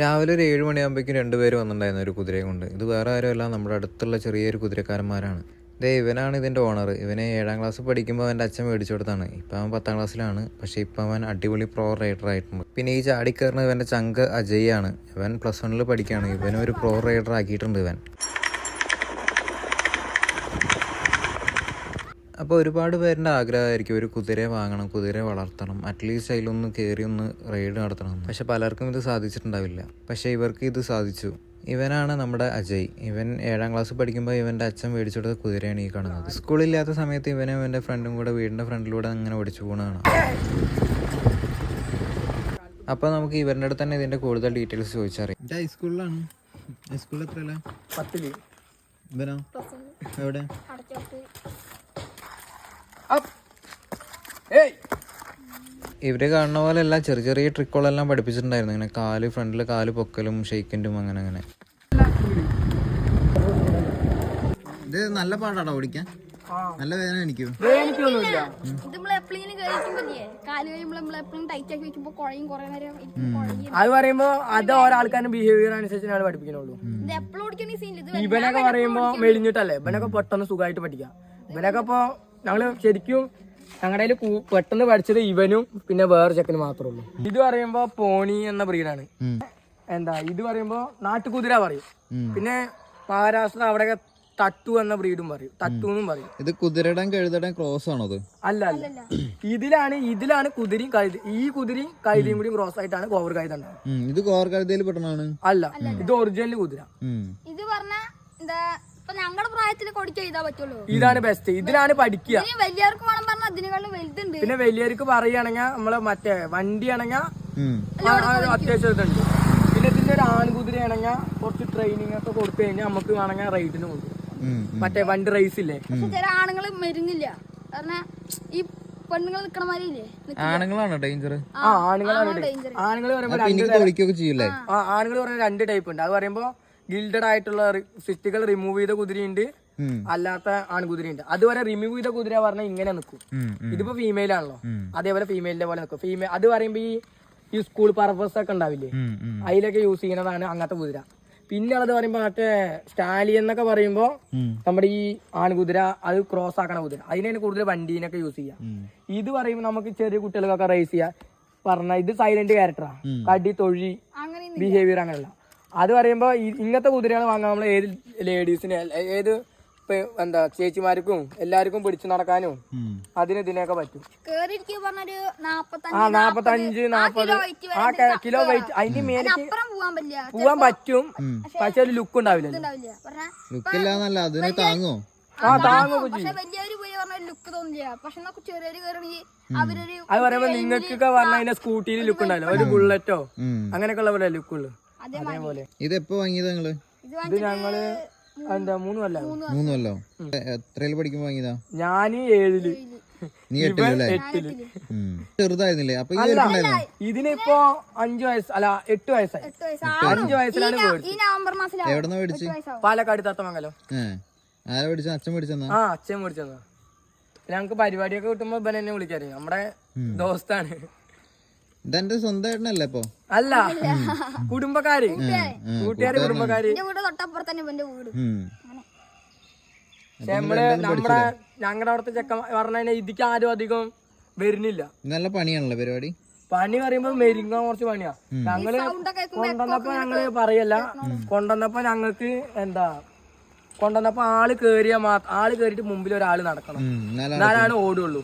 രാവിലെ ഒരു ഏഴ് മണിയാകുമ്പോഴേക്കും രണ്ടുപേർ വന്നിട്ടുണ്ടായിരുന്നു ഒരു കുതിരയെ കൊണ്ട്. ഇത് വേറെ ആരുമല്ല നമ്മുടെ അടുത്തുള്ള ചെറിയൊരു കുതിരക്കാരന്മാരാണ്. ദേ ഇവനാണ് ഇതിന്റെ ഓണർ ഇവനെ ഏഴാം ക്ലാസ് പഠിക്കുമ്പോൾ അവന്റെ അച്ഛൻ മേടിച്ചു കൊടുത്താണ്. ഇപ്പം അവൻ പത്താം ക്ലാസ്സിലാണ് പക്ഷേ ഇപ്പം അവൻ അടിപൊളി പ്രോ റൈഡർ ആയിട്ടുണ്ട്. പിന്നെ ഈ ചാടിക്കയറുന്ന ഇവന്റെ ചങ്ക് അജയ് ആണ്. ഇവൻ പ്ലസ് വണ്ണിൽ പഠിക്കുകയാണ് ഇവനൊരു പ്രോ റൈഡർ ആക്കിയിട്ടുണ്ട് ഇവൻ. അപ്പോൾ ഒരുപാട് പേരുടെ ആഗ്രഹമായിരിക്കും ഒരു കുതിരയെ വാങ്ങണം കുതിരയെ വളർത്തണം. അറ്റ്ലീസ്റ്റ് അതിലൊന്ന് കയറി ഒന്ന് റൈഡ് നടത്തണം പക്ഷെ പലർക്കും ഇത് സാധിച്ചിട്ടുണ്ടാവില്ല. പക്ഷേ ഇവർക്ക് ഇത് സാധിച്ചു. ഇവനാണ് നമ്മുടെ അജയ്. ഇവൻ ഏഴാം ക്ലാസ് പഠിക്കുമ്പോൾ ഇവന്റെ അച്ഛൻ മേടിച്ചെടുത്ത കുതിരയാണ് ഈ കാണുന്നത്. സ്കൂളില്ലാത്ത സമയത്ത് ഇവനും ഇവന്റെ ഫ്രണ്ടും കൂടെ വീടിന്റെ ഫ്രണ്ടിലൂടെ അങ്ങനെ ഓടിച്ചു പോകണതാണ് അപ്പോൾ നമുക്ക് ഇവരുടെ അടുത്ത് തന്നെ ഇതിന്റെ കൂടുതൽ ഡീറ്റെയിൽസ് ചോദിച്ചറിയാം. ഹൈസ്കൂളിലാണ് ഹൈസ്കൂളിൽ എത്രയല്ല പത്തിൽ. ഇവനോ? എവിടെ? ഇവർ കാണുന്ന പോലെ എല്ലാം ചെറിയ ചെറിയ ട്രിക്കുകളെല്ലാം പഠിപ്പിച്ചിട്ടുണ്ടായിരുന്നു. ഇങ്ങനെ കാൽ ഫ്രണ്ടിൽ കാൽ പൊക്കലും ഷെയ്ക്കന്റും അങ്ങനെ അങ്ങനെ. ഇത് നല്ല പാടാടാ ഓടിക്കാൻ നല്ല വേദന എനിക്ക്? എനിക്കൊന്നുമില്ല ഇത് നമ്മൾ എപ്പോഴെങ്കിലും കഴിക്കുമ്പോഴേ കാൽ കഴിയുമ്പോൾ നമ്മൾ എപ്പോഴും ടൈറ്റ് ആക്കി വെക്കുമ്പോൾ കുഴയും കുറെ നേരം കുഴയും. അത് പറയുമ്പോ അത് ഓരോ ബിഹേവിയർ അനുസരിച്ചാണ് പഠിപ്പിക്കുന്നുള്ളൂ ഇത് എപ്പോഴും ഈ സീനിൽ ഇത് ഇവനൊക്കെ പറയുമ്പോ മെലിഞ്ഞിട്ടല്ലേ? ഇവനൊക്കെ പെട്ടെന്ന് സുഖമായിട്ട് പഠിക്കാം. ഇവനൊക്കെ ഇപ്പൊ ഞങ്ങൾ ശരിക്കും ഞങ്ങളുടെ കയ്യിൽ പെട്ടെന്ന് പഠിച്ചത് ഇവനും പിന്നെ വേറെ ചെക്കനും മാത്രമേ ഉള്ളൂ. ഇത് പറയുമ്പോ പോണി എന്ന ബ്രീഡാണ്. എന്താ ഇത് പറയുമ്പോ നാട്ടുകുതിര പറയും. പിന്നെ മഹാരാഷ്ട്ര അവിടെ തട്ടു എന്ന ബ്രീഡും പറയും. തട്ടു എന്നും പറയും. ഇത് കുതിരയുടെ കഴുതടം ക്രോസ് ആണോ അത് അല്ല അല്ല. ഇതിലാണ് ഇതിലാണ് കുതിരയും കഴുതി ഈ കുതിരയും കഴുതിയും കൂടി ക്രോസ് ആയിട്ടാണ് ഗോവർ കഴുത ഇത് ഗോവർ കഴുതയിൽ പെട്ടതാണ്? അല്ല ഇത് ഒറിജിനൽ കുതിര. ഇത് പറഞ്ഞ എന്താ ഇപ്പൊ ഞങ്ങളുടെ പ്രായത്തിൽ കൊടിക്കാൻ ചെയ്താൽ പറ്റുള്ളൂ. ഇതാണ് ബെസ്റ്റ് ഇതിലാണ് പഠിക്കുക. ഇനി വലിയവർക്ക് വേണം പറഞ്ഞാൽ അതിനേക്കാളും വലുതുണ്ട്. പിന്നെ വലിയവർക്ക് പറയുകയാണെങ്കിൽ നമ്മൾ മറ്റേ വണ്ടി ആണെങ്കിൽ അത്യാവശ്യം ഇതുണ്ട്. പിന്നെ ഇതിന്റെ ഒരു ആൺകുതിരയാണെങ്കിൽ കുറച്ച് ട്രെയിനിങ് ഒക്കെ കൊടുത്തു കഴിഞ്ഞാൽ നമുക്ക് വേണമെങ്കിൽ റൈഡിന് കൊടുക്കും. മറ്റേ വണ്ടി റേസ് ഇല്ലേ? പക്ഷെ ചില ആണുങ്ങൾ മരുന്നില്ല. കാരണം ഈ പെണ്ണുങ്ങൾ നിക്കണ മാതിരി ഇല്ലേ ആണുങ്ങളാണ് ഡേഞ്ചർ ആ ആണുങ്ങളാണ് ആണുങ്ങൾ പറയുമ്പോൾ രണ്ട് എനിക്ക് തൊളിക്കൊക്കെ ചെയ്യൂലേ ആ ആണുങ്ങൾ പറയുമ്പോൾ രണ്ട് ടൈപ്പ് ഉണ്ട്. അത് പറയുമ്പോൾ ഗിൽഡഡ് ആയിട്ടുള്ള സിസ്റ്റുകൾ റിമൂവ് ചെയ്ത കുതിരയുണ്ട്. അല്ലാത്ത ആൺകുതിരയുണ്ട്. അതുവരെ റിമൂവ് ചെയ്ത കുതിര പറഞ്ഞാൽ ഇങ്ങനെ നിൽക്കും ഇതിപ്പോ ഫീമെയിൽ ആണല്ലോ. അതേപോലെ ഫീമെയിലിന്റെ പോലെ നിൽക്കും ഫീമെയിൽ അത് പറയുമ്പോ ഈ ഈ സ്കൂൾ പർപ്പസ് ഒക്കെ ഉണ്ടാവില്ലേ? അതിലൊക്കെ യൂസ് ചെയ്യുന്നതാണ് അങ്ങനത്തെ കുതിര. പിന്നെ ഉള്ളത് പറയുമ്പോ മറ്റേ സ്റ്റാലി എന്നൊക്കെ പറയുമ്പോ നമ്മുടെ ഈ ആൺകുതിര അത് ക്രോസ് ആക്കണ കുതിര. അതിനാണ് കൂടുതൽ വണ്ടീനൊക്കെ യൂസ് ചെയ്യാം. ഇത് പറയുമ്പോ നമുക്ക് ചെറിയ കുട്ടികൾക്കൊക്കെ റേസ് ചെയ്യാം. പറഞ്ഞ ഇത് സൈലന്റ് ക്യാരക്ടറാ കടി തൊഴി അങ്ങനെ ബിഹേവിയർ അങ്ങനെയുള്ള അത് പറയുമ്പോ ഈ- ഇങ്ങനത്തെ കുതിരകൾ വാങ്ങാൻ നമ്മൾ ഏത് ലേഡീസിന് ഏത് ഇപ്പൊ എന്താ ചേച്ചിമാർക്കും എല്ലാവർക്കും പിടിച്ചു നടക്കാനും അതിന് ഇതിനൊക്കെ പറ്റും. ആ നാപ്പത്തഞ്ച് നാപ്പത്. ആ കിലോ വെയിറ്റ് അതിന്റെ മേലേക്ക് പോവാൻ പറ്റും. പക്ഷെ ഒരു ലുക്ക് ഉണ്ടാവില്ലോ. അതിന് താങ്ങോ? ആ താങ്ങും. അത് പറയുമ്പോ നിങ്ങൾക്കൊക്കെ പറഞ്ഞ സ്കൂട്ടിയിൽ ലുക്ക് ഉണ്ടാവില്ല. ഒരു ബുള്ളറ്റോ അങ്ങനെയൊക്കെ ഉള്ള പോലെ ലുക്ക് ഉള്ളു. അതേപോലെ. ഇത് എപ്പോ വാങ്ങിയതാ നിങ്ങൾ? ഇത് ഞങ്ങൾ എന്താ മൂന്ന് കൊല്ലം കൊല്ലോ. എത്രയിൽ പഠിക്കുമ്പോ വാങ്ങിയതാ? ഞാൻ ഏഴിൽ. നീ എട്ടിലല്ലേ. ചെറുതായിരുന്നില്ലേ? അപ്പൊ ഇതിനിപ്പോ അഞ്ചു വയസ്സ് അല്ല എട്ട് വയസ്സായി. അഞ്ചു വയസ്സിലാണ് എവിടെന്നാ മേടിച്ച്? പാലക്കാട് തത്തമംഗലം. ആരാ മേടിച്ച അച്ഛൻ മേടിച്ചെന്നാ? ആ അച്ഛൻ മേടിച്ചതാ ഞങ്ങക്ക് പരിപാടിയൊക്കെ കിട്ടുമ്പോ ഇവൻ എന്നെ വിളിക്കാറ്. നമ്മുടെ ദോസ്താണ്. ഇതെന്റെ സ്വന്തം ഏട്ടനല്ലേ ഇപ്പൊ. അല്ല കുടുംബക്കാര്. കൂട്ടുകാര് കുടുംബക്കാര്. എന്റെ വീട് വീട്. പക്ഷെ നമ്മൾ നമ്മടെ ഞങ്ങളുടെ അവിടുത്തെ ചെക്ക പറഞ്ഞ ഇതിക്ക് ആരും അധികം വരുന്നില്ല. നല്ല പണിയാണല്ലോ പരിപാടി? പണി പറയുമ്പോ മെരിങ്ങ കുറച്ച് പണിയാ. ഞങ്ങൾ കൊണ്ടുവന്നപ്പോ ഞങ്ങൾ പറയല്ല. കൊണ്ടുവന്നപ്പോ ഞങ്ങൾക്ക് എന്താ കൊണ്ടുവന്നപ്പോ ആൾ കേറിയ മാത്രം ആൾ കേറിയിട്ട് മുമ്പിൽ ഒരാൾ നടക്കണം. എന്നാലാണ് ഓടുള്ളൂ.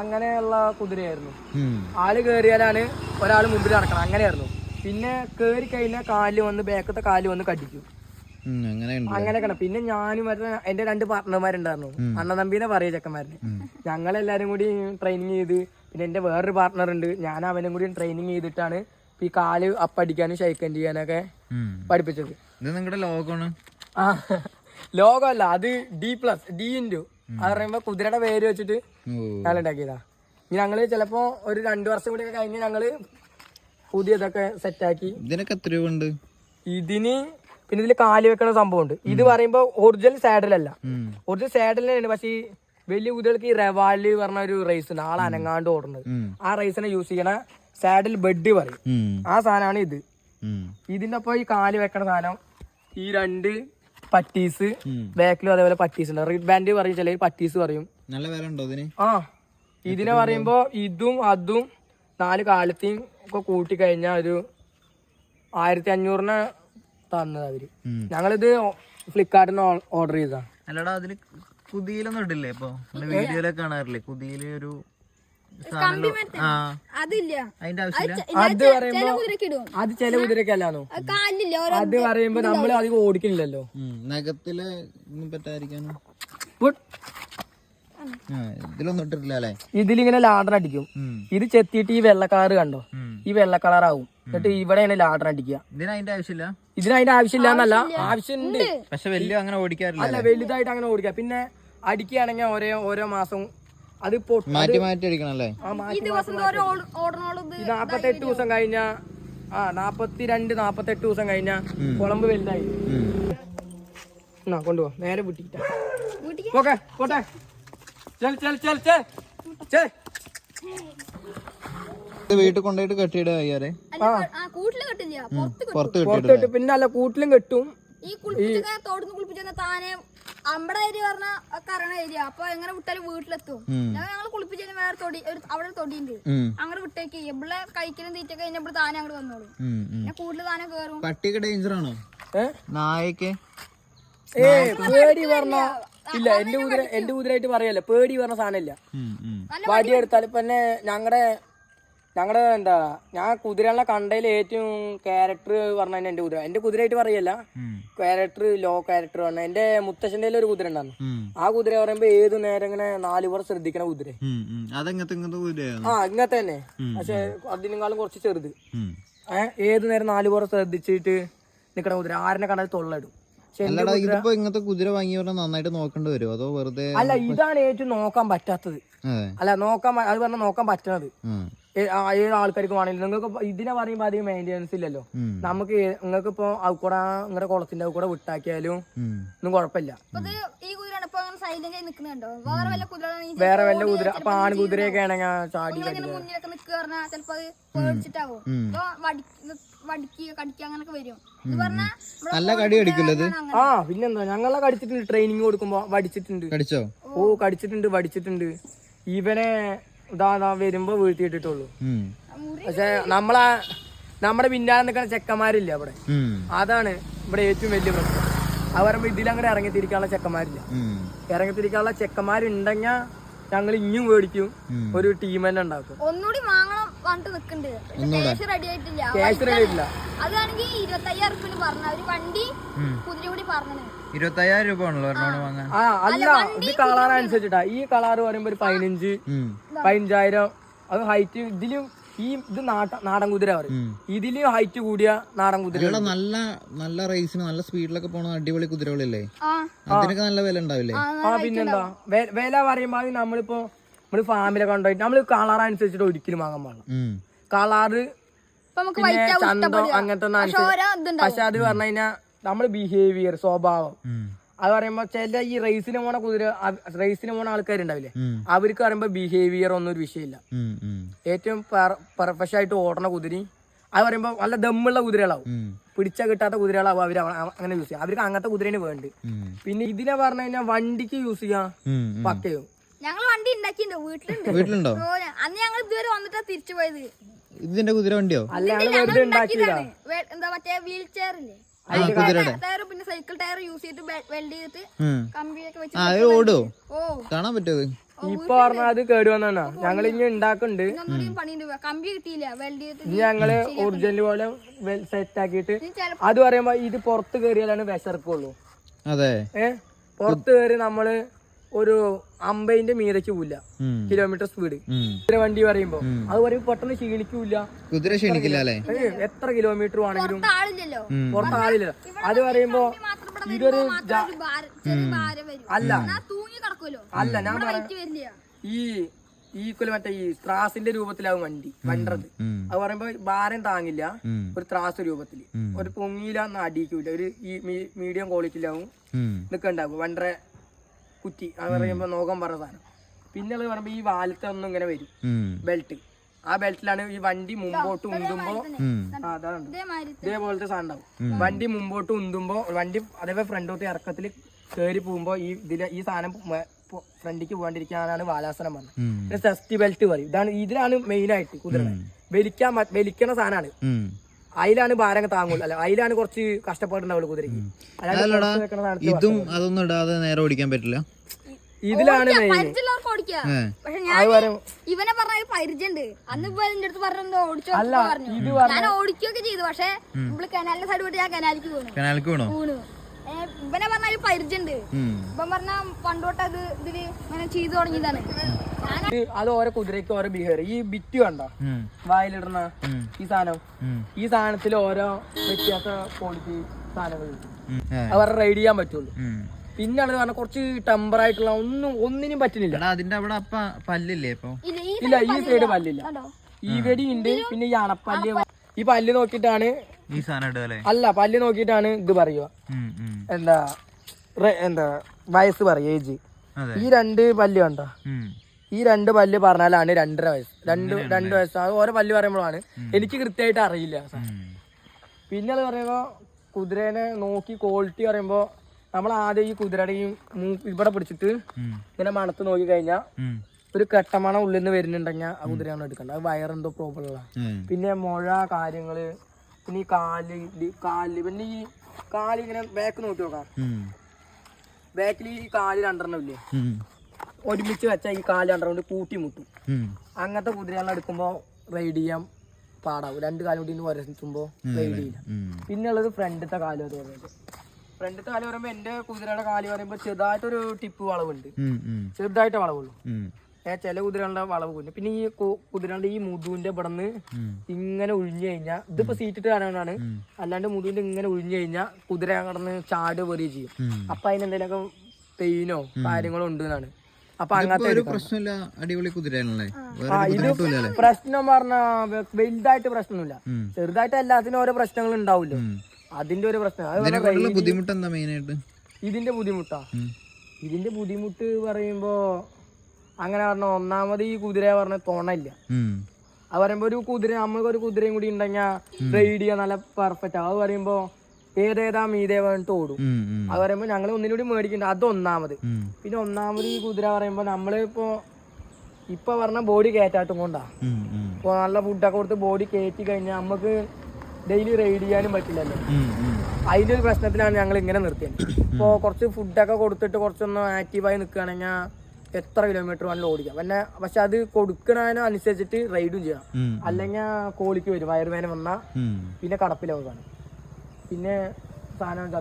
അങ്ങനെയുള്ള കുതിരയായിരുന്നു. ആൾ കേറിയാലാണ് ഒരാൾ മുമ്പിൽ നടക്കണം അങ്ങനെയായിരുന്നു. പിന്നെ കേറി കഴിഞ്ഞാൽ കാലിൽ വന്ന് ബേക്കത്തെ കാലിൽ വന്ന് കടിക്കും. അങ്ങനെയൊക്കെയാണ്. പിന്നെ ഞാനും മറ്റേ എന്റെ രണ്ട് പാർട്ട്ണർമാരുണ്ടായിരുന്നു അണ്ണ നമ്പീനെ പറയ ചെക്കന്മാരിന്. ഞങ്ങളെല്ലാരും കൂടി ട്രെയിനിങ് ചെയ്ത് പിന്നെ എന്റെ വേറൊരു പാർട്ണർ ഉണ്ട്. ഞാൻ അവനും കൂടി ട്രെയിനിങ് ചെയ്തിട്ടാണ് ഈ കാൽ അപ്പടിക്കാനും ഷൈക്കൻ ചെയ്യാനൊക്കെ. പഠിപ്പിച്ചത്. ഇത് നിങ്ങളുടെ ലോകമാണ്. ആ ലോകമല്ല. അത് ഡി പ്ലസ് ഡി ഇന്റു അത് പറയുമ്പോ കുതിരയുടെ പേര് വെച്ചിട്ട് ഞങ്ങൾ ഉണ്ടാക്കിയതാ ഇനി ഞങ്ങൾ ചിലപ്പോ ഒരു രണ്ടു വർഷം കൂടി ഒക്കെ കഴിഞ്ഞ് ഞങ്ങൾ പുതിയതൊക്കെ സെറ്റാക്കി ഇതിനൊക്കെ എത്ര രൂപ ഉണ്ട്? ഇതിന് പിന്നെ ഇതിൽ കാൽ വെക്കണ സംഭവം ഉണ്ട് ഇത് പറയുമ്പോ ഒറിജിനൽ സാഡിൽ അല്ല. ഒറിജിനൽ സാഡിലാണ് പക്ഷേ ഈ വലിയ കുതിരകൾക്ക് ഈ റെവാൽ പറഞ്ഞ ഒരു റേസ് ഉണ്ട്. ആൾ അനങ്ങാണ്ട് ഓടുന്നത്. ആ റേസിനെ യൂസ് ചെയ്യണ സാഡിൽ ബെഡ് പറയും. ആ സാധനമാണ് ഇത്. ഇതിന്റെ ഒപ്പം ഈ കാൽ വെക്കണ സാധനം ഈ രണ്ട് പട്ടീസ്. ബാക്കിലും അതേപോലെ പട്ടീസ് ഉണ്ട്. റിഡ് ബാൻഡ് പറയും ചില പട്ടീസ് പറയും. നല്ല വില ഉണ്ടോ ഇതിന്? ആ ഇതിനെ പറയുമ്പോ ഇതും അതും നാല് കാലത്തെയും ഒക്കെ കൂട്ടി കഴിഞ്ഞാൽ ഒരു ആയിരത്തി അഞ്ഞൂറിന് തന്നത് അവർ. ഞങ്ങളിത് ഞങ്ങളിത് ഫ്ലിപ്കാർട്ടിന് ഓർഡർ ചെയ്താ അല്ലടാ അതിൽ കുതിയിലൊന്നും ഇടില്ലേ ഇപ്പൊ? വീഡിയോയിലൊക്കെ കാണാറില്ലേ? കുതിയിൽ ഒരു സാധനം ആ അതില്ല. അത് പറയുമ്പോ കുതിരക്ക് അത് ചില കാലില്ല ഓരോ അത് പറയുമ്പോ നമ്മൾ അധികം ഓടിക്കണില്ലല്ലോ. നഖത്തിൽ പറ്റാതിരിക്കാനോ? ഇതിലൊന്നും ഇട്ടിട്ടില്ല അല്ലേ? ഇതിലിങ്ങനെ ലാഡർ അടിക്കും. ഇത് ചെത്തിയിട്ട് ഈ വെള്ള കളർ കണ്ടോ? ഈ വെള്ള കളർ ആവും എന്നിട്ട് ഇവിടെയാണ് ലാഡർ അടിക്കുക. ഇതിന് അതിന്റെ ആവശ്യമില്ല? ഇതിന് അതിന്റെ ആവശ്യമില്ല എന്നല്ല. ആവശ്യമുണ്ട്. പക്ഷെ വലിയ അങ്ങനെ ഓടിക്കാറില്ല അല്ല? വലുതായിട്ട് അങ്ങനെ ഓടിക്കുക. പിന്നെ അടിക്കുകയാണെങ്കിൽ ഓരോ ഓരോ മാസം അത് പൊട്ടി മാറ്റി മാറ്റി അടിക്കണല്ലേ? ഇത് നാപ്പത്തെട്ട് ദിവസം കഴിഞ്ഞ ആ നാപ്പത്തി രണ്ട് നാപ്പത്തെട്ട് ദിവസം കഴിഞ്ഞ കുളമ്പ് വലുതായി. എന്നാ കൊണ്ടുപോ. നേരെ വിട്ടിട്ട വീട്ടിക്ക്? പോക്കെ പോട്ടെ. ചെൽ ചെൽ ചെൽ ചെൽ. ചെൽ. ഇത് വീട്ടിൽ കൊണ്ടുപോയിട്ട് കെട്ടിയിടുക അയ്യാരെ. പുറത്ത് കെട്ടും. പിന്നെ അല്ല കൂട്ടിലും കെട്ടും. ഈ കുളിപ്പിച്ചൊക്കെ തോടുന്ന് കുളിപ്പിച്ച താനെ അമ്പടെ ഏരിയ പറഞ്ഞ കറണ ഏരിയ. അപ്പൊ എങ്ങനെ വിട്ടാലും വീട്ടിലെത്തും. ഞങ്ങൾ കുളിപ്പിച്ചു കുളിപ്പിച്ച വേറെ തൊടി അവിടെ തൊടിയുണ്ട്. അങ്ങനെ വിട്ടേക്ക്. ഇവിടെ കഴിക്കലും തീറ്റൊക്കെ കഴിഞ്ഞ ഇവിടെ താനെ അങ്ങോട്ട് വന്നോളൂ. ഞാൻ കൂടുതൽ താനെ കേറും. പട്ടിക്ക് ഡേഞ്ചർ ആണോ? നായക്ക്. ഏ പേടി പറഞ്ഞ ഇല്ല എന്റെ കുതിര എന്റെ കുതിരായിട്ട് പറയല്ല പേടി പറഞ്ഞ സാധനമില്ല. വടി എടുത്താൽ ഇപ്പൊ ഞങ്ങളുടെ ഞങ്ങളുടെ എന്താ ഞാൻ കുതിരകളെ കണ്ടതിൽ ഏറ്റവും ക്യാരക്ടർ പറഞ്ഞ എന്റെ കുതിര. എന്റെ കുതിരയായിട്ട് പറയല്ല. ക്യാരക്ടർ ലോ ക്യാരക്ടർ പറഞ്ഞ. എന്റെ മുത്തശ്ശന്റെ ഒരു കുതിര ഉണ്ടായിരുന്നു. ആ കുതിര പറയുമ്പോ ഏത് നേരം ഇങ്ങനെ നാലു പേർ ശ്രദ്ധിക്കണ കുതിര. ആ ഇങ്ങനത്തെ തന്നെ. പക്ഷെ അതിനേക്കാളും കുറച്ച് ചെറുത്. ഏത് നേരം നാലു പേർ ശ്രദ്ധിച്ചിട്ട് നിക്കണ കുതിര. ആരനെ കണ്ടാൽ തൊള്ളയിടും. ഇതിപ്പോ ഇങ്ങനത്തെ കുതിര വാങ്ങി പറഞ്ഞാൽ നന്നായിട്ട് നോക്കേണ്ടി വരുമോ അതോ വെറുതെ അല്ല ഇതാണ് ഏറ്റവും നോക്കാൻ പറ്റാത്തത്. അല്ല നോക്കാൻ അത് പറഞ്ഞാൽ നോക്കാൻ പറ്റണത്. ഉം. ഏ- ഏത് ആൾക്കാർക്ക് വേണമെങ്കിലും നിങ്ങൾക്ക് ഇതിനെ പറയുമ്പോ അധികം മെയിന്റെനൻസ് ഇല്ലല്ലോ. നമുക്ക് നിങ്ങൾക്ക് ഇപ്പൊ കൂടെ നിങ്ങളുടെ കുളത്തിന്റെ കൂടെ വിട്ടാക്കിയാലും ഒന്നും കുഴപ്പമില്ല. വേറെ വല്ല കുതിര വേറെ വല്ല കുതിര അപ്പൊ ആൺകുതിരയൊക്കെ ആണെങ്കിൽ ചാടി നല്ല കടി അടിക്കുന്നത് ആ പിന്നെന്താ? ഞങ്ങളെ കടിച്ചിട്ടുണ്ട് ട്രെയിനിങ് കൊടുക്കുമ്പോ വടിച്ചിട്ടുണ്ട്. കടിച്ചോ? ഓ കടിച്ചിട്ടുണ്ട് വടിച്ചിട്ടുണ്ട്. ഇവനെ ഇതാ വരുമ്പോ വീഴ്ത്തിയിട്ടിട്ടുള്ളൂ. ഇട്ടിട്ടുള്ളു പക്ഷെ നമ്മളെ നമ്മുടെ പിന്നാലെ നിൽക്കുന്ന ചെക്കന്മാരില്ല അവിടെ. അതാണ് ഇവിടെ ഏറ്റവും വലിയ പ്രശ്നം. അത് പറയുമ്പോ ഇതിലങ്ങനെ ഇറങ്ങിത്തിരിക്കാനുള്ള ചെക്കന്മാരില്ല. ഇറങ്ങിത്തിരിക്കാനുള്ള ചെക്കന്മാരുണ്ടെങ്കിൽ ഞങ്ങൾ ഇനിയും മേടിക്കും ഒരു ടീം തന്നെ ഉണ്ടാക്കും. ഒന്നുകൂടി വാങ്ങണം പറഞ്ഞിട്ട് നിക്കുന്നുണ്ട് ക്യാഷ് റെഡി ആയിട്ടില്ല. ക്യാഷ് റേറ്റില്ല അതാണെങ്കിൽ ഇരുപത്തയ്യായിരം ഉറുപ്പിന് പറഞ്ഞ ഒരു വണ്ടി കുതിര കൂടി പറഞ്ഞത് ഇരുപത്തയ്യായിരം രൂപ ആണല്ലോ ഒരെണ്ണം വാങ്ങാൻ. ആ അല്ല ഇത് കളർ അനുസരിച്ചിട്ടാ. ഈ കളർ പറയുമ്പോ ഒരു പതിനഞ്ച് പതിനഞ്ചായിരം അത് ഹൈറ്റ് ഇതിലും ഈ ഇത് നാട്ട- നാടൻ കുതിര പറയും. ഇതിലും ഹൈറ്റ് കൂടിയ നാടൻ കുതിര നല്ല നല്ല റേസിന് നല്ല സ്പീഡിലൊക്കെ പോണ അടിപൊളി കുതിരകളില്ലേ? ആ. അതിനൊക്കെ നല്ല വില ഉണ്ടാവില്ലേ? ആ പിന്നെന്താ വില പറയുമ്പോ നമ്മളിപ്പോ നമ്മൾ ഫാമിലൊക്കെ കൊണ്ടുപോയിട്ട് നമ്മൾ കളർ അനുസരിച്ചിട്ട് ഒരിക്കലും വാങ്ങാൻ പാടില്ല. കളറ് നമുക്ക് പിന്നെ വൈറ്റ് ചന്തം അങ്ങനത്തെ പക്ഷെ പക്ഷെ അത് പറഞ്ഞു കഴിഞ്ഞാൽ നമ്മൾ ബിഹേവിയർ സ്വഭാവം. അത് പറയുമ്പോ ചില ഈ റേസിന് പോണ കുതിര റേസിന് പോണ ആൾക്കാരുണ്ടാവില്ലേ. അവർക്ക് പറയുമ്പോ ബിഹേവിയർ ഒന്നും ഒരു വിഷയമില്ല. ഏറ്റവും പെർഫെക്റ്റ് ആയിട്ട് ഓടണ കുതിരി അത് പറയുമ്പോ നല്ല ദമ്മുള്ള കുതിരകളാവും. പിടിച്ച കിട്ടാത്ത കുതിരകളാവും അവർ അങ്ങനെ യൂസ് ചെയ്യാം അവർക്ക് അങ്ങനത്തെ കുതിരേനെ വേണ്ടി. പിന്നെ ഇതിനെ പറഞ്ഞു കഴിഞ്ഞാൽ വണ്ടിക്ക് യൂസ് ചെയ്യാം പക്കയോ ഞങ്ങൾ ഞങ്ങൾ വണ്ടി ഉണ്ടാക്കിണ്ടോ വീട്ടിലുണ്ട്. വീട്ടിലുണ്ടോ? അന്ന് ഞങ്ങൾ ഇതുവരെ വന്നിട്ടാ തിരിച്ചു പോയത്. ഇതിന്റെ കുതിര വണ്ടിയോ? അല്ല വെറുതെ ഉണ്ടാക്കിയതാ എന്താ മറ്റേ വീൽ ചെയർ പിന്നെ സൈക്കിൾ ടയർ യൂസ് ചെയ്തിട്ട് വെൽഡ് ചെയ്തിട്ട് കമ്പിയൊക്കെ വെച്ച് ഓടോ ഓ. കാണാൻ പറ്റുമോ ഇത്? ഇപ്പൊ അത് കേട് വന്നാ ഞങ്ങൾ ഇനി ഉണ്ടാക്കുന്നുണ്ട്. പണിയുണ്ട് കമ്പി കിട്ടിയില്ല. വെൽഡ് ചെയ്തിട്ട് ഇനി ഞങ്ങൾ ഒറിജിനൽ പോലെ സെറ്റ് ആക്കിയിട്ട് അത് പറയുമ്പോ ഇത് പുറത്ത് കയറിയാലാണ് വിശർക്കുള്ളൂ. അതെ. ഏഹ് പുറത്ത് കയറി നമ്മൾ ഒരു അമ്പതിന്റെ മീരയ്ക്ക് പോവില്ല. കിലോമീറ്റർ സ്പീഡ് കുതിര ഇത്ര വണ്ടി പറയുമ്പോ. അത് പറയുമ്പോ പെട്ടെന്ന് ക്ഷീണിക്കൂല കുതിര ക്ഷീണിക്കില്ല അല്ലേ? എത്ര കിലോമീറ്റർ ആണെങ്കിലും പുറത്താളില്ല. അത് പറയുമ്പോ ഇതൊരു ഒരു ചെറിയ ഭാരം വരും. അല്ല. അല്ല ഞാൻ പറയാം ഈ ഈക്വൽ മറ്റേ ഈ ത്രാസിന്റെ രൂപത്തിലാവും വണ്ടി വണ്ടത്. അത് പറയുമ്പോ ഭാരം താങ്ങില്ല ഒരു ത്രാസ് രൂപത്തിൽ. ഒരു പൊങ്ങിയില്ല അടിക്കൂല. ഒരു ഈ മീഡിയം ക്വാളിറ്റിയിലാവും നിക്കണ്ടാവും നിൽക്കണ്ടാവും വണ്ടര കുറ്റി അത് പറയുമ്പോ നോക്കാൻ പറഞ്ഞ സാധനം. പിന്നെ അത് പറയുമ്പോ ഈ വാലത്തെ ഒന്നും ഇങ്ങനെ വരും. ബെൽറ്റ് ആ ബെൽറ്റിലാണ് ഈ വണ്ടി മുമ്പോട്ട് ഉന്തുമ്പോ അതാണ്. ഇതേപോലത്തെ സാധനം ഉണ്ടാവും. വണ്ടി മുമ്പോട്ട് ഉന്തുമ്പോ വണ്ടി അതേപോലെ ഫ്രണ്ടോട്ട് ഇറക്കത്തിൽ കയറി പോകുമ്പോ ഈ ഇതിൽ ഈ സാധനം ഫ്രണ്ടിക്ക് പോകാണ്ടിരിക്കാനാണ് വാലാസനം പറഞ്ഞത്. പിന്നെ സെഫ്റ്റി ബെൽറ്റ് പറയും. ഇതാണ് ഇതിലാണ് മെയിൻ ആയിട്ട് കുതിര വലിക്കാൻ വലിക്കണ സാധനമാണ്. അതിലാണ് ഭാരം താങ്ങൂല അല്ല അതിലാണ് കുറച്ച് കഷ്ടപ്പാടുണ്ടാവുള്ളൂ കുതിരക്ക്. ഇതും അതൊന്നും ഇടാതെ നേരെ ഓടിക്കാൻ പറ്റില്ല. ഇതിലാണ് ഇവനെ പറഞ്ഞ പരിചയണ്ട് അന്ന് ഇപ്പൊ എന്റെ അടുത്ത് പറഞ്ഞോ ഓടിച്ചോ പറഞ്ഞു. ഞാൻ ഓടിക്കുകയൊക്കെ ചെയ്തു. പക്ഷെ നമ്മൾ കനാലിന്റെ സൈഡ് പോയിട്ട് ഞാൻ കനാലിക്ക് വീണു. കനാലിക്ക് വീണോ. ഇവനെ പറഞ്ഞ ഒരു പരിചയണ്ട്. ഇവൻ പറഞ്ഞ പണ്ടോട്ട് അത് ഇതിൽ ഇങ്ങനെ ചെയ്തു തുടങ്ങിയതാണ്. അത് ഓരോ കുതിരയ്ക്ക് ഓരോ ബിഹേവിയർ ഈ ബിറ്റ് കണ്ട. വായിലിടുന്ന ഈ സാധനം. ഈ സാധനത്തിൽ ഓരോ വ്യത്യാസ ക്വാളിറ്റി സാധനങ്ങൾ. അവർ റൈഡ് ചെയ്യാൻ പറ്റുള്ളൂ. ഉം. പിന്നെ അത് പറഞ്ഞാൽ കുറച്ച് ടെമ്പർ ആയിട്ടുള്ള ഒന്നും ഒന്നിനും പറ്റുന്നില്ല. അതിന്റെ അവിടെ അപ്പ പല്ലില്ലേ ഇപ്പൊ? ഇല്ല ഈ സൈഡ് പല്ലില്ല. കണ്ടോ? ഈ വെടി ഉണ്ട് പിന്നെ ഈ അണപ്പല്ല് ഈ പല്ല് നോക്കിയിട്ടാണ് ഈ സാധനം അല്ല? പല്ല് നോക്കിയിട്ടാണ് ഇത് പറയുക. എന്താ എന്താ വയസ്സ് പറയുക ഏജ്. ഈ രണ്ട് പല്ല് കണ്ടോ? ഈ രണ്ട് പല്ല് പറഞ്ഞാലാണ് രണ്ടര വയസ്സ്. രണ്ട് രണ്ട് വയസ്സ്. അത് ഓരോ പല്ല് പറയുമ്പോഴാണ്. എനിക്ക് കൃത്യമായിട്ട് അറിയില്ല. പിന്നെ അത് പറയുമ്പോ കുതിരേനെ നോക്കി ക്വാളിറ്റി പറയുമ്പോ നമ്മൾ ആദ്യം ഈ കുതിരയുടെ ഈ ഇവിടെ പിടിച്ചിട്ട്. ഇങ്ങനെ മണത്ത് നോക്കി കഴിഞ്ഞാൽ ഒരു കെട്ടമണ ഉള്ളിൽ നിന്ന് വരുന്നുണ്ടെങ്കിൽ ആ കുതിരയാണ് എടുക്കേണ്ടത്. അത് വയറെന്തോ പ്രോബ്ലം ഉള്ള. പിന്നെ മുഴ കാര്യങ്ങൾ പിന്നെ ഈ കാൽ ഇത് കാൽ. പിന്നെ ഈ കാൽ ഇങ്ങനെ ബാക്ക് നോക്കി നോക്കാം. ബാക്കിൽ ഈ കാൽ രണ്ടെണ്ണം ഇല്ലേ. ഒരുമിച്ച് വെച്ചാൽ ഈ കാൽ രണ്ടെണ്ണം കൊണ്ട് കൂട്ടി മുട്ടും. അങ്ങനത്തെ കുതിരകളെ എടുക്കുമ്പോൾ റൈഡ് ചെയ്യാൻ പാടാവും. രണ്ട് കാലം കൂടി വരച്ചുമ്പോ റൈഡ് ചെയ്യില്ല. പിന്നെ ഉള്ളത് ഫ്രണ്ടത്തെ കാൽ എന്ന് പറയുന്നത്. ഫ്രണ്ടത്തെ കാൽ പറയുമ്പോൾ എന്റെ കുതിരയുടെ കാൽ പറയുമ്പോൾ ചെറുതായിട്ടൊരു ടിപ്പ് വളവുണ്ട്. ചെറുതായിട്ട് വളവുള്ളൂ. ചില കുതിരകളുടെ വളവ് കുഞ്ഞു. പിന്നെ ഈ കുതിരകളുടെ ഈ മുതുവിന്റെ ഇവിടെ നിന്ന് ഉം. ഇങ്ങനെ ഒഴിഞ്ഞു കഴിഞ്ഞാൽ ഇതിപ്പോ സീറ്റിട്ട് കാരണമാണ് അല്ലാണ്ട് മുതുവിന്റെ ഇങ്ങനെ ഒഴിഞ്ഞു കഴിഞ്ഞാൽ കുതിര കടന്ന് ചാട് പോലെ ചെയ്യും. അപ്പൊ അതിനെന്തെങ്കിലുമൊക്കെ പെയിനോ കാര്യങ്ങളോ ഉണ്ട് എന്നാണ്. അപ്പൊ അങ്ങനത്തെ. പ്രശ്നമില്ല അടിപൊളി കുതിരയാണല്ലേ? പ്രശ്നം പറഞ്ഞ വലുതായിട്ട് പ്രശ്നമൊന്നുമില്ല. ചെറുതായിട്ട് എല്ലാത്തിനും ഓരോ പ്രശ്നങ്ങൾ ഉണ്ടാവില്ലോ അതിന്റെ ഒരു പ്രശ്നം. ബുദ്ധിമുട്ട് എന്താ ആയിട്ട്? ഇതിന്റെ ബുദ്ധിമുട്ടാ. ഇതിന്റെ ബുദ്ധിമുട്ട് പറയുമ്പോ അങ്ങനെ പറഞ്ഞ ഒന്നാമത് ഈ കുതിര പറഞ്ഞ തോണയില്ല. ഉം. അത് പറയുമ്പോ ഒരു കുതിര നമ്മൾക്ക് ഒരു കുതിരയും കൂടി ഉണ്ടെങ്കിൽ റൈഡ് ചെയ്യാൻ നല്ല പെർഫെക്റ്റ് അത് പറയുമ്പോ ഏതേതാ മീതേ വേണ്ടിട്ട് ഓടും. അത് പറയുമ്പോ ഞങ്ങൾ ഒന്നിനൂടി മേടിക്കണ്ട. അത് ഒന്നാമത്. പിന്നെ ഒന്നാമത് ഈ കുതിര പറയുമ്പോ നമ്മൾ ഇപ്പോ പറഞ്ഞ ബോഡി കയറ്റാട്ടും കൊണ്ടാ. ഇപ്പൊ നല്ല ഫുഡൊക്കെ കൊടുത്ത് ബോഡി കയറ്റി കഴിഞ്ഞാൽ നമുക്ക് ഡെയിലി റൈഡ് ചെയ്യാനും പറ്റില്ലല്ലോ. അതിന്റെ ഒരു പ്രശ്നത്തിലാണ് ഞങ്ങൾ ഇങ്ങനെ നിർത്തിയത്. ഇപ്പോ കുറച്ച് ഫുഡൊക്കെ കൊടുത്തിട്ട് കുറച്ചൊന്ന് ആക്റ്റീവായി നിൽക്കുകയാണെങ്കിൽ എത്ര കിലോമീറ്റർ വേണമെങ്കിലും ഓടിക്കാം. പിന്നെ പക്ഷെ അത് കൊടുക്കണതിനനുസരിച്ചിട്ട് റൈഡും ചെയ്യാം. അല്ലെങ്കിൽ കോളിക്ക് വരും. വയറുവേന വന്നാൽ. പിന്നെ കടപ്പിലാവുകയാണ് പിന്നെ സാധനം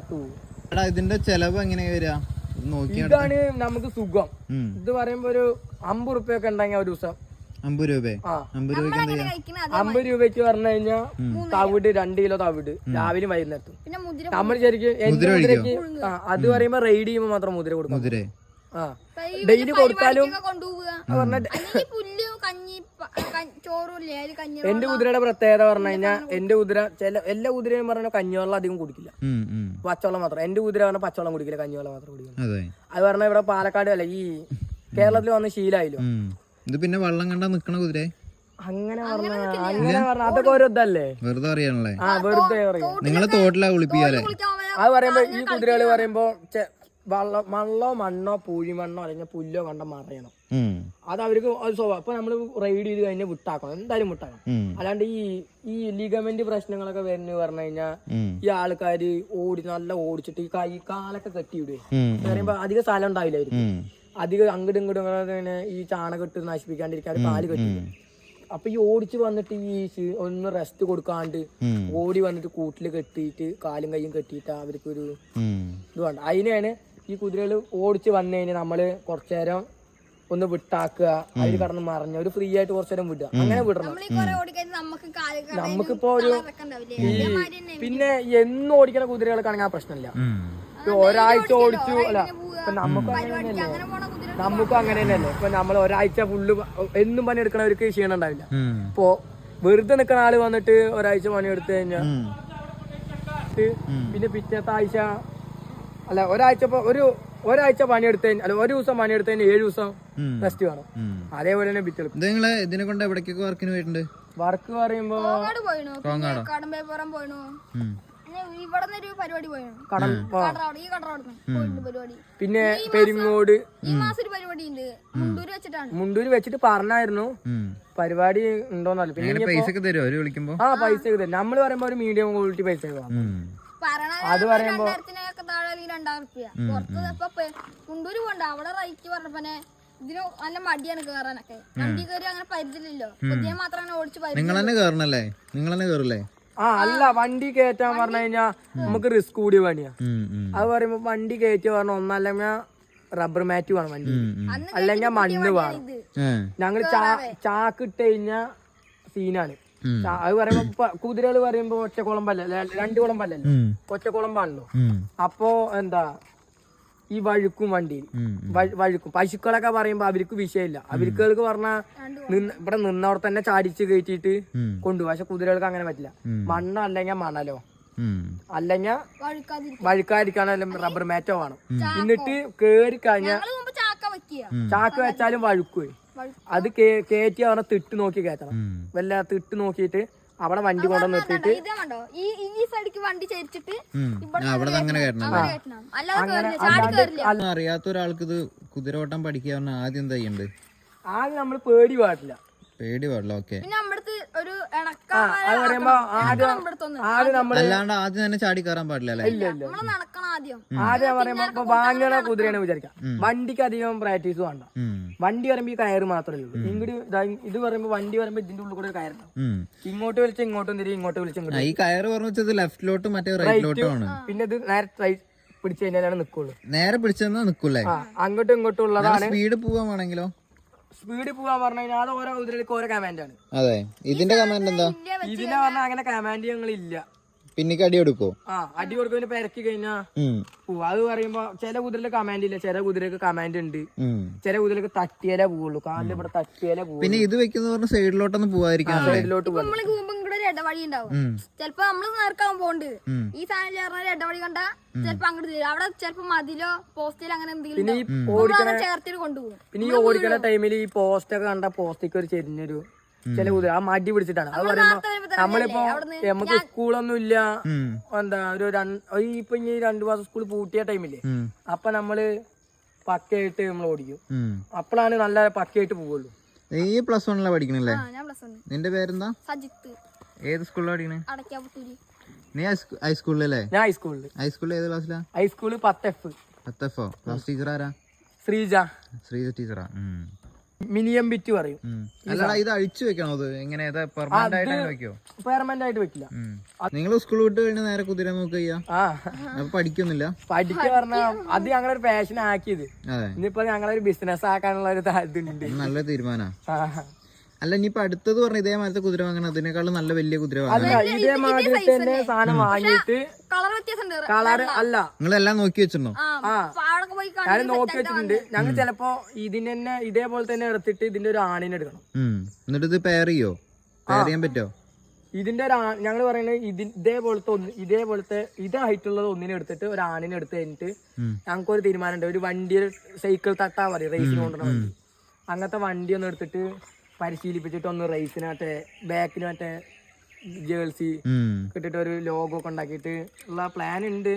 എടാ ഇതിന്റെ ചെലവ് എങ്ങനെയാ വരിക? ഇതാണ് നമുക്ക് സുഖം. ഇത് പറയുമ്പോ ഒരു അമ്പത് റുപ്യൊക്കെ ഉണ്ടെങ്കിൽ ഒരു ദിവസം. അമ്പത് രൂപ? അമ്പത് രൂപയ്ക്ക് അമ്പത് പറഞ്ഞു കഴിഞ്ഞാൽ തവിട് രണ്ട് കിലോ തവിട്. രാവിലെ വൈകുന്നേരത്തും. പിന്നെ മുതിര നമ്മൾ ശരിക്കും അത് പറയുമ്പോ റൈഡ് ചെയ്യുമ്പോൾ മാത്രം മുതിര കൊടുക്കും ഡെയിലി കൊടുത്താലും എന്റെ കുതിരയുടെ പ്രത്യേകത പറഞ്ഞു കഴിഞ്ഞാൽ എന്റെ കുതിര ചില എല്ലാ കുതിരയും പറഞ്ഞ കഞ്ഞിവെള്ളം അധികം കുടിക്കില്ല. പച്ചവെള്ളം മാത്രം. എന്റെ കുതിര പറഞ്ഞ പച്ചവെള്ളം കുടിക്കില്ല കഞ്ഞിവെള്ളം മാത്രം കുടിക്കില്ല. അതെ. അത് പറഞ്ഞ ഇവിടെ പാലക്കാട് അല്ല ഈ കേരളത്തിൽ വന്ന് ശീലായില്ലോ. ഇത് പിന്നെ വെള്ളം കണ്ടാ നിക്കണ കുതിര? അങ്ങനെ പറഞ്ഞ അങ്ങനെ പറഞ്ഞ അതൊക്കെ ഓരോ ഇതല്ലേ? വെറുതെ അറിയാണല്ലേ ആ വെറുതെ അറിയാം നിങ്ങളെ തോട്ടിലാ കുളിപ്പിക്കാല്ലേ? അത് പറയുമ്പോ ഈ കുതിരകൾ പറയുമ്പോ വള്ള മണ്ണോ മണ്ണോ പൂഴിമണ്ണോ അല്ലെങ്കിൽ പുല്ലോ കണ്ട മറിയണം. അത് അവർക്ക് സ്വഭാവം. അപ്പൊ നമ്മൾ റൈഡ് ചെയ്ത് കഴിഞ്ഞാൽ വിട്ടാക്കണം. എന്തായാലും വിട്ടാക്കണം. അല്ലാണ്ട് ഈ ഈ ലിഗമെന്റ് പ്രശ്നങ്ങളൊക്കെ വരുന്ന പറഞ്ഞു കഴിഞ്ഞാൽ ഈ ആൾക്കാര് ഓടി നല്ല ഓടിച്ചിട്ട് ഈ കൈ കാലൊക്കെ കെട്ടിയിടുവേ ഉം. പറയുമ്പോ അധികം സ്ഥലം ഉണ്ടാവില്ല ഉം. അധികം അങ്ങോട്ടും ഇങ്ങോട്ടും ഇങ്ങനെ ഈ ചാണകം ഇട്ട് നശിപ്പിക്കാണ്ടിരിക്കാൻ കാൽ കെട്ടി അപ്പൊ ഈ ഓടിച്ച് വന്നിട്ട് ഈ ഒന്ന് റെസ്റ്റ് കൊടുക്കാണ്ട് ഓടി വന്നിട്ട് കൂട്ടിൽ കെട്ടിയിട്ട് കാലും കൈയും കെട്ടിയിട്ട് അവർക്കൊരു. ഇത് വേണ്ട. അതിനാണ് ഈ കുതിരകൾ ഓടിച്ച് വന്നു കഴിഞ്ഞാൽ നമ്മൾ കുറച്ചു നേരം ഒന്ന് വിട്ടാക്കുക. അതിൽ കടന്ന് മറിഞ്ഞ ഒരു ഫ്രീ ആയിട്ട് കുറച്ചു നേരം വിടുക. അങ്ങനെ വിടണം. നമുക്കിപ്പോ ഒരു പിന്നെ എന്നും ഓടിക്കുന്ന കുതിരകൾക്കാണെങ്കിൽ ആ പ്രശ്നമില്ല. ഒരാഴ്ച ഓടിച്ചു അല്ല ഇപ്പൊ നമുക്ക് അങ്ങനെ പരിപാടിക്ക് തന്നെയല്ലേ? അങ്ങനെ പോണ കുതിര നമുക്കും അങ്ങനെ തന്നെയല്ലേ? ഇപ്പൊ നമ്മൾ ഒരാഴ്ച ഫുള്ള് എന്നും പണിയെടുക്കണവർക്ക് ക്ഷീണം ഉണ്ടാവില്ല ഉം. വെറുതെ നിൽക്കുന്ന ആൾ വന്നിട്ട് ഒരാഴ്ച പണിയെടുത്തു കഴിഞ്ഞാൽ പിന്നെ പിറ്റത്തെ ആഴ്ച അല്ല ഒരാഴ്ച ഇപ്പൊ ഒരു ഒരാഴ്ച പണിയെടുത്തതിന് അല്ല ഒരു ദിവസം പണിയെടുത്തതിന് ഏഴ് ദിവസം റെസ്റ്റ് വേണം. അതേപോലെ തന്നെ ബിറ്റ് ഇത് നിങ്ങൾ ഇതിനെ കൊണ്ട് എവിടേക്കൊക്കെ വർക്കിന് പോയിട്ടുണ്ട്? വർക്ക് പറയുമ്പോ കടമ്പേപ്പുറം പോയിണു പിന്നെ ഒരു പരിപാടി പോയിണു കടം കടറോട് ഈ കടറോട് പോയിട്ടുണ്ട് പരിപാടി. പിന്നെ പെരിങ്ങോട്. ഈ മാസം ഒരു പരിപാടി ഉണ്ട് മുണ്ടൂര് വെച്ചിട്ടാണ്. മുണ്ടൂര് വെച്ചിട്ട് പറഞ്ഞായിരുന്നു. പരിപാടി ഉണ്ടോന്നല്ല പിന്നെ പൈസ ആ പൈസ തരും. നമ്മൾ പറയുമ്പോ ഒരു മീഡിയം ക്വാളിറ്റി പൈസ അത് പറയുമ്പോ പോണ്ട അവിടെ റൈറ്റ് പറഞ്ഞപ്പനെ ഇതിന് നല്ല മടിയാണ് കേറാനൊക്കെ. വണ്ടി കയറി അങ്ങനെ പരിചയമില്ലല്ലോ പുതിയ മാത്രം അങ്ങനെ ഓടിച്ച് നിങ്ങൾ തന്നെ കേറണല്ലേ? നിങ്ങൾ തന്നെ കേറില്ലേ? ആ അല്ല വണ്ടി കയറ്റാൻ പറഞ്ഞു കഴിഞ്ഞാ നമുക്ക് റിസ്ക് കൂടി പണിയാ. അത് പറയുമ്പോ വണ്ടി കയറ്റി പറഞ്ഞ ഒന്നല്ലെങ്കിൽ റബ്ബർ മാറ്റ് വേണം വണ്ടി. അല്ലെങ്കിൽ മണ്ണ് വേണം. ചാക്ക് ഇട്ട് കഴിഞ്ഞ സീനാണ്. അത് പറയുമ്പോ കുതിരകൾ പറയുമ്പോ ഒറ്റ കുളമ്പല്ലേ? രണ്ട് കുളമ്പല്ലല്ലോ ഒറ്റ കുളമ്പാണല്ലോ. അപ്പോ എന്താ ഈ വഴുക്കും വണ്ടി വഴുക്കും. പശുക്കളൊക്കെ പറയുമ്പോ അവർക്ക് വിഷയമില്ല. അവർക്ക് പറഞ്ഞാ നിന്ന് ഇവിടെ നിന്നവിടെ തന്നെ ചാടിച്ച് കയറ്റിയിട്ട് കൊണ്ടുപോകും. പക്ഷെ കുതിരകൾക്ക് അങ്ങനെ പറ്റില്ല. മണ്ണോ അല്ലെങ്കിൽ മണലോ? അല്ലെങ്കിൽ വഴുക്കാതിരിക്കും. റബ്ബർ മാറ്റോ വേണം. എന്നിട്ട് കേറി കഴിഞ്ഞാൽ ചാക്ക വെച്ചാലും വഴുക്കുവേ. വഴുക്കും. അത് കേറ്റി കയറ്റി അവനെ തിട്ട് നോക്കി കയറ്റണം വല്ല തിട്ട് നോക്കിയിട്ട് അവിടെ വണ്ടി കൊണ്ടു കേറില്ല അറിയാത്ത ഒരാൾക്ക് ഇത് കുതിര പഠിക്കാൻ പഠിക്കുക ആദ്യം എന്താ ചെയ്യണ്ട്? ആദ്യം നമ്മൾ പേടി പാടില്ല. പേടി പാടില്ല ഓക്കെ ഒരു അല്ലാണ്ട് ആദ്യം തന്നെ ചാടി കയറാൻ പാടില്ല അല്ലേ? നമ്മൾ നടക്കണം ആദ്യം. ആദ്യം പറയുമ്പോ ഇപ്പൊ വാങ്ങണ കുതിരയാണ് വിചാരിക്കാം. വണ്ടിക്ക് അധികം പ്രാക്ടീസ് വേണ്ട. വണ്ടി പറയുമ്പോ ഈ കയറ് മാത്രമേ ഉള്ളൂ. ഇങ്ങോട്ട് ഇതാ ഇത് പറയുമ്പോ വണ്ടി പറയുമ്പോ ഇതിന്റെ ഉള്ളിൽ കൂടെ കയറുണ്ടാവും. ഇങ്ങോട്ട് വിളിച്ച് ഇങ്ങോട്ടും തിരി ഇങ്ങോട്ട് വിളിച്ച് ആ, ഈ കയറ് പറഞ്ഞു വെച്ചത് ലെഫ്റ്റിലോട്ടും മറ്റേ റൈറ്റിലോട്ടും ആണ്. പിന്നെ ഇത് നേരെ ട്രൈ പിടിച്ചു കഴിഞ്ഞാലാണ് നിക്കുള്ളൂ. നേരെ പിടിച്ചെന്നാ നിക്കൂലേ ആ അങ്ങോട്ടും ഇങ്ങോട്ടും ഉള്ളതാണ്. സ്പീഡ് പോവാൻ വേണമെങ്കിലോ? സ്പീഡ് പോവാൻ പറഞ്ഞു കഴിഞ്ഞാൽ അത് ഓരോ ഓരോ കമാൻഡ് ആണ്. അതെ. ഇതിന്റെ കമാൻഡ് എന്താ? ഇതിനെ പറഞ്ഞാൽ അങ്ങനെ കമാൻഡ് ഞങ്ങളില്ല. പിന്നിക്ക് അടി കൊടുക്കോ? ആ അടി കൊടുക്കുന്നതിന് പെരക്കി കഴിഞ്ഞാ അത് പറയുമ്പോ ചില കുതിരയിൽ കമാൻഡ് ഇല്ല. ചില കുതിരക്ക് കമാൻഡ് ഉണ്ട്. ചില കുതിരക്ക് തട്ടിയാലേ പോവുള്ളൂ. കാലിൽ ഇവിടെ തട്ടിയാലേ പോവുള്ളൂ. പിന്നെ ഇത് വെക്കുന്ന പറഞ്ഞ സൈഡിലോട്ടൊന്നും പോവാതിരിക്കാൻ സൈഡിലോട്ട് ഇടവഴി ഉണ്ടാവും ചെലപ്പോ നമ്മൾ നേർക്കാവും പോണ്ട് ഈ സാധനം ചേർന്ന ഒരു ഇടവഴി കണ്ട ചെലപ്പോ അങ്ങോട്ട് തരും. അവിടെ ചെലപ്പോ മതിലോ പോസ്റ്റിലോ അങ്ങനെ എന്തെങ്കിലും പിന്നെ. ചേർത്തിട്ട് കൊണ്ടുപോകും. പിന്നെ ഈ ഓടിക്കുന്ന ടൈമിൽ ഈ പോസ്റ്റ് ഒക്കെ കണ്ട പോസ്റ്റിക്ക് ഒരു ചെരിഞ്ഞൊരു ചില കുതിര ആ മടി പിടിച്ചിട്ടാണ്. അത് പറയുമ്പോ നമ്മളിപ്പോ നമുക്ക് സ്കൂളൊന്നും ഇല്ല. എന്താ ഒരു ഇപ്പൊ ഈ രണ്ടു മാസം സ്കൂൾ പൂട്ടിയ ടൈമില്ലേ. അപ്പൊ നമ്മൾ പക്കയായിട്ട് നമ്മൾ ഓടിക്കും. അപ്പോഴാണ് നല്ല പക്കയായിട്ട് പോവുള്ളൂ. ഈ പ്ലസ് വണ്ണിലാ പഠിക്കണല്ലേ? നിന്റെ പേരെന്താ? സജിത്ത്. ഏത് സ്കൂളിലാ പഠിക്കണേ? നീ ഹൈസ്കൂളിലല്ലേ ഞാൻ ഹൈസ്കൂളിൽ ഹൈസ്കൂളിൽ ഏത് ക്ലാസ്സിലാ ഹൈസ്കൂളിൽ പത്ത് എഫ് പത്ത് എഫോ ക്ലാസ് ടീച്ചർ ആരാ? ശ്രീജ. ശ്രീജ ടീച്ചറാ മിനിയം ബിറ്റ് പറയും. അല്ലടാ ഇത് അഴിച്ചു വെക്കണോ അത് എങ്ങനെ? പെർമനന്റ് ആയിട്ട് അങ്ങനെ വെക്കോ? പെർമനന്റ് ആയിട്ട് വെക്കില്ല. നിങ്ങൾ സ്കൂൾ വിട്ട് കഴിഞ്ഞ നേരെ കുതിര നോക്കുക പഠിക്കുന്നില്ല. പഠിക്കുക പറഞ്ഞാൽ അത് ഞങ്ങളൊരു പാഷൻ ആക്കിയത്. ഇനിയിപ്പോ ഞങ്ങളൊരു ബിസിനസ് ആക്കാനുള്ള ഒരു താല്പര്യം നല്ല തീരുമാനാ. അല്ല ഇനിയിപ്പൊ അടുത്തത് പറഞ്ഞ ഇതേ മാറ്റത്തെ കുതിര വാങ്ങണം അതിനേക്കാളും നല്ല വലിയ കുതിര വാങ്ങണം. ഇതേമാതിരി തന്നെ സാധനം വാങ്ങിയിട്ട് കളർ വ്യത്യാസം കളറ് അല്ല. നിങ്ങളെല്ലാം നോക്കി വെച്ചിരുന്നോ? ആ പോയി ഞാൻ നോക്കി വെച്ചിട്ടുണ്ട്. ഞങ്ങൾ ചിലപ്പോ ഇതിന് തന്നെ ഇതേപോലെ തന്നെ എടുത്തിട്ട് ഇതിന്റെ ഒരു ആണിനെ എടുക്കണം. ഉം. എന്നിട്ട് ഇത് പെയർ ചെയ്യോ? പെയർ ചെയ്യാൻ പറ്റോ ഇതിന്റെ ഒരു ഞങ്ങൾ പറയുന്നത് ഇതി ഇതേപോലത്തെ ഒന്ന് ഇതേപോലത്തെ ഇത് ഹൈറ്റ് ഉള്ളത് ഒന്നിനെ എടുത്തിട്ട് ഒരു ആണിനെ എടുത്ത് കഴിഞ്ഞിട്ട് ഞങ്ങൾക്ക് ഒരു തീരുമാനമുണ്ട്. ഒരു വണ്ടി സൈക്കിൾ തട്ടാ പറയും റേസിംഗ് കൊണ്ടുവന്ന വണ്ടി. അങ്ങനത്തെ വണ്ടി ഒന്ന് എടുത്തിട്ട് പരിശീലിപ്പിച്ചിട്ട് ഒന്ന് റേസിനാട്ടെ ബാക്കിന് മറ്റേ ജേഴ്സി കിട്ടിട്ട് ഒരു ലോഗോ ഒക്കെ ഉണ്ടാക്കിയിട്ട് ഉള്ള പ്ലാൻ ഉണ്ട്.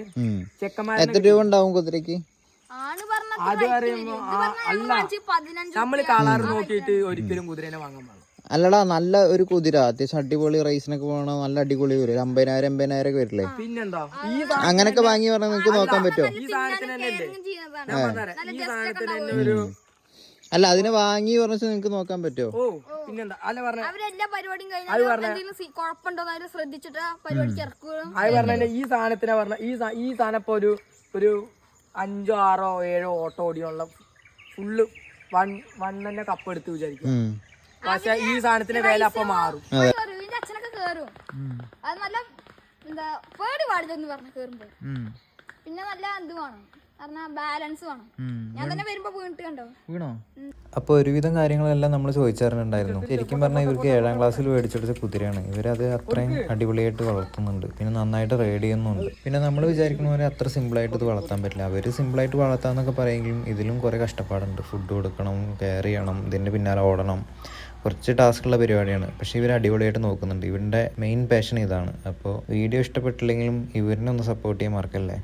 ചെക്കന്മാരെ എത്ര രൂപ ഉണ്ടാവും കുതിരക്ക് അത് പറയുമ്പോ അല്ല. നമ്മൾ നമ്മൾ കളർ നോക്കിയിട്ട് ഒരിക്കലും കുതിരേനെ വാങ്ങാൻ പാടില്ല. അല്ലടാ നല്ല ഒരു കുതിര. അത്യാവശ്യം അടിപൊളി റേസിനൊക്കെ പോകണ നല്ല അടിപൊളി വരും ഒരു അമ്പതിനായിരം എൺപതിനായിരം ഒക്കെ വരില്ലേ? പിന്നെന്താ? അങ്ങനൊക്കെ വാങ്ങി പറഞ്ഞാൽ നിങ്ങക്ക് നോക്കാൻ പറ്റുമോ ഈ സാധനത്തിന് ഈ തന്നെ ഒരു അല്ല അതിനെ വാങ്ങി പറഞ്ഞു നിങ്ങക്ക് നോക്കാൻ പറ്റുമോ ഓ പിന്നെന്താ? അല്ല പറഞ്ഞ അവരെല്ലാ പരിപാടിയും കഴിഞ്ഞാൽ എന്തെങ്കിലും സി- എന്ന് ശ്രദ്ധിച്ചിട്ട് ആ പരിപാടിക്ക് ഇറക്കുകയും അത് പറഞ്ഞ ഈ സാധനത്തിനെ പറഞ്ഞ ഈ ഈ സാധനം ഇപ്പൊ ഒരു ഒരു അഞ്ചോ ആറോ ഏഴോ ഓട്ടോ ഓടിയുള്ള ഫുള്ള് വൺ വൺ തന്നെ കപ്പ് എടുത്ത് വിചാരിക്കും. പക്ഷെ ഈ സാധനത്തിന്റെ വില അപ്പൊ മാറും. അച്ഛനൊക്കെ കേറും. അത് നല്ല എന്താ പേടി പാടില്ലെന്ന് പറഞ്ഞു കേറുമ്പോ. ഉം. പിന്നെ നല്ല എന്ത് വേണം? ബാലൻസ് വേണം. ഞാൻ തന്നെ വരുമ്പോ വീണിട്ട് കണ്ടോ? വീണോ? അപ്പോൾ ഒരുവിധം കാര്യങ്ങളെല്ലാം നമ്മൾ ചോദിച്ചറിഞ്ഞിട്ടുണ്ടായിരുന്നു. ശരിക്കും പറഞ്ഞാൽ ഇവർക്ക് ഏഴാം ക്ലാസ്സിൽ മേടിച്ചെടുത്ത കുതിരയാണ്. ഇവരത് അത്രയും അടിപൊളിയായിട്ട് വളർത്തുന്നുണ്ട്. പിന്നെ നന്നായിട്ട് റൈഡ് ചെയ്യുന്നുണ്ട്. പിന്നെ നമ്മൾ വിചാരിക്കുന്ന പോലെ അത്ര സിമ്പിളായിട്ട് ഇത് വളർത്താൻ പറ്റില്ല. ആയിട്ട് സിമ്പിളായിട്ട് വളർത്താമെന്നൊക്കെ പറയുമെങ്കിലും ഇതിലും കുറേ കഷ്ടപ്പാടുണ്ട്. ഫുഡ് കൊടുക്കണം കെയർ ചെയ്യണം ഇതിന്റെ പിന്നാലെ ഓടണം. കുറച്ച് ടാസ്ക് ഉള്ള പരിപാടിയാണ്. പക്ഷെ ഇവർ അടിപൊളിയായിട്ട് നോക്കുന്നുണ്ട്. ഇവരുടെ മെയിൻ പാഷൻ ഇതാണ്. അപ്പോൾ വീഡിയോ ഇഷ്ടപ്പെട്ടില്ലെങ്കിലും ഇവരിനെ ഒന്ന് സപ്പോർട്ട് ചെയ്യാൻ മറക്കല്ലേ?